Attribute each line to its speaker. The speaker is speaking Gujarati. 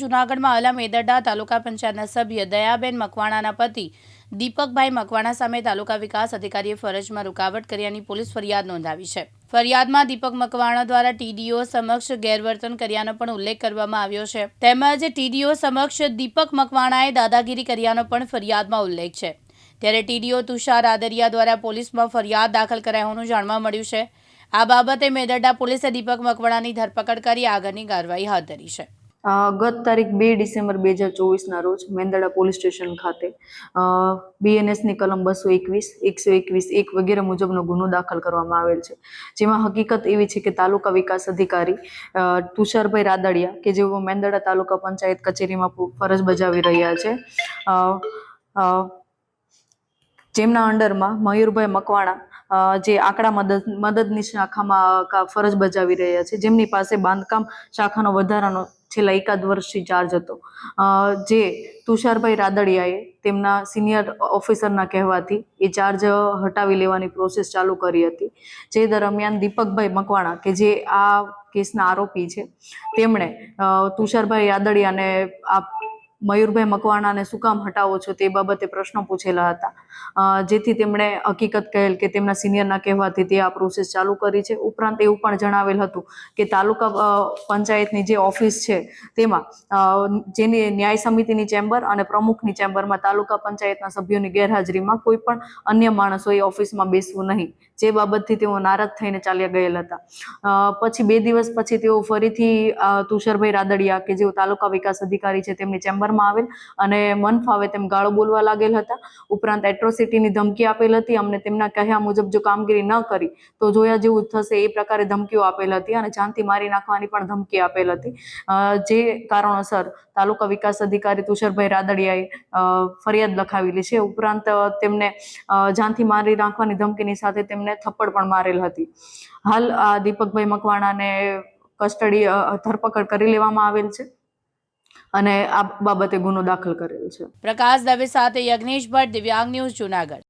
Speaker 1: જૂનાગઢમાં આવેલા મેદરડા તાલુકા પંચાયતના સભ્ય દયાબેન મકવાણાના પતિ દીપકભાઈ મકવાણા સામે તાલુકા વિકાસ અધિકારીએ ફરજમાં રૂકાવટ કર્યાની પોલીસ ફરિયાદ નોંધાવી છે. ફરિયાદમાં દીપક મકવાણા દ્વારા ટીડીઓ સમક્ષ ગેરવર્તન કર્યાનો પણ ઉલ્લેખ કરવામાં આવ્યો છે. તેમજ ટીડીઓ સમક્ષ દીપક મકવાણાએ દાદાગીરી કર્યાનો પણ ફરિયાદમાં ઉલ્લેખ છે. ત્યારે ટીડીઓ તુષાર આદરિયા દ્વારા પોલીસમાં ફરિયાદ દાખલ કરાય હોવાનું જાણવા મળ્યું છે. આ બાબતે મેદરડા પોલીસે દીપક મકવાણાની ધરપકડ કરી આગળની કાર્યવાહી હાથ ધરી છે.
Speaker 2: ગત તારીખ બે ડિસેમ્બર બે હજાર ચોવીસના રોજ મેંદડા પોલીસ સ્ટેશન ખાતે બીએનએસની કલમ બસો એકવીસ, એકસો એકવીસ, એક વગેરે મુજબનો ગુનો દાખલ કરવામાં આવેલ છે. જેમાં હકીકત એવી છે કે તાલુકા વિકાસ અધિકારી તુષારભાઈ રાદડિયા કે જેઓ મેંદડા તાલુકા પંચાયત કચેરીમાં ફરજ બજાવી રહ્યા છે જેમના અંડરમાં મયુરભાઈ મકવાણા જે આંકડા મદદ મદદની શાખામાં ફરજ બજાવી રહ્યા છે, જેમની પાસે બાંધકામ શાખાનો વધારાનો છેલ્લા એકાદ વર્ષથી ચાર્જ હતો. જે તુષારભાઈ રાદડિયાએ તેમના સિનિયર ઓફિસરના કહેવાથી એ ચાર્જ હટાવી લેવાની પ્રોસેસ ચાલુ કરી હતી. જે દરમિયાન દીપકભાઈ મકવાણા કે જે આ કેસના આરોપી છે, તેમણે તુષારભાઈ રાદડિયાને આ મયુરભાઈ મકવાણાને શું કામ હટાવો છો તે બાબતે પ્રશ્નો પૂછેલા હતા. જેથી તેમણે હકીકત કહેલ કે તેમના સિનિયરના કહેવાથી તે આ પ્રોસેસ ચાલુ કરી છે. ઉપરાંત એવું પણ જણાવેલ હતું કે તાલુકા પંચાયતની જે ઓફિસ છે તેમાં જેની ન્યાય સમિતિની ચેમ્બર અને પ્રમુખની ચેમ્બરમાં તાલુકા પંચાયતના સભ્યોની ગેરહાજરીમાં કોઈ પણ અન્ય માણસોએ ઓફિસમાં બેસવું નહીં. જે બાબતથી તેઓ નારાજ થઈને ચાલ્યા ગયેલ હતા. પછી બે દિવસ પછી તેઓ ફરીથી તુષારભાઈ રાદડિયા કે જેઓ તાલુકા વિકાસ અધિકારી છે તેમની ચેમ્બરમાં આવેલ અને મન ફાવે તેમ ગાળો બોલવા લાગેલ હતા. ઉપરાંત એટ્રોસિટીની ધમકી આપેલ હતી. અમને તેમના કહ્યા મુજબ જો કામગીરી ન કરી, તો જોયા જેવું થશે એ પ્રકારે ધમકીઓ આપેલ હતી અને જાનથી મારી નાખવાની પણ ધમકી આપેલ હતી. જે કારણોસર તાલુકા વિકાસ અધિકારી તુષારભાઈ રાદડિયાએ ફરિયાદ લખાવેલી છે. ઉપરાંત તેમને જાનથી મારી નાખવાની ધમકીની સાથે તેમને થપ્પડ પણ મારેલ હતી. હાલ આ દીપકભાઈ મકવાણાને કસ્ટડી ધરપકડ કરી લેવામાં આવેલ છે. અને આ બાબતે ગુનો દાખલ કરેલ છે.
Speaker 1: પ્રકાશ દવે સાથે યજ્ઞેશ ભટ્ટ દિવ્યાંગ ન્યૂઝ જૂનાગઢ.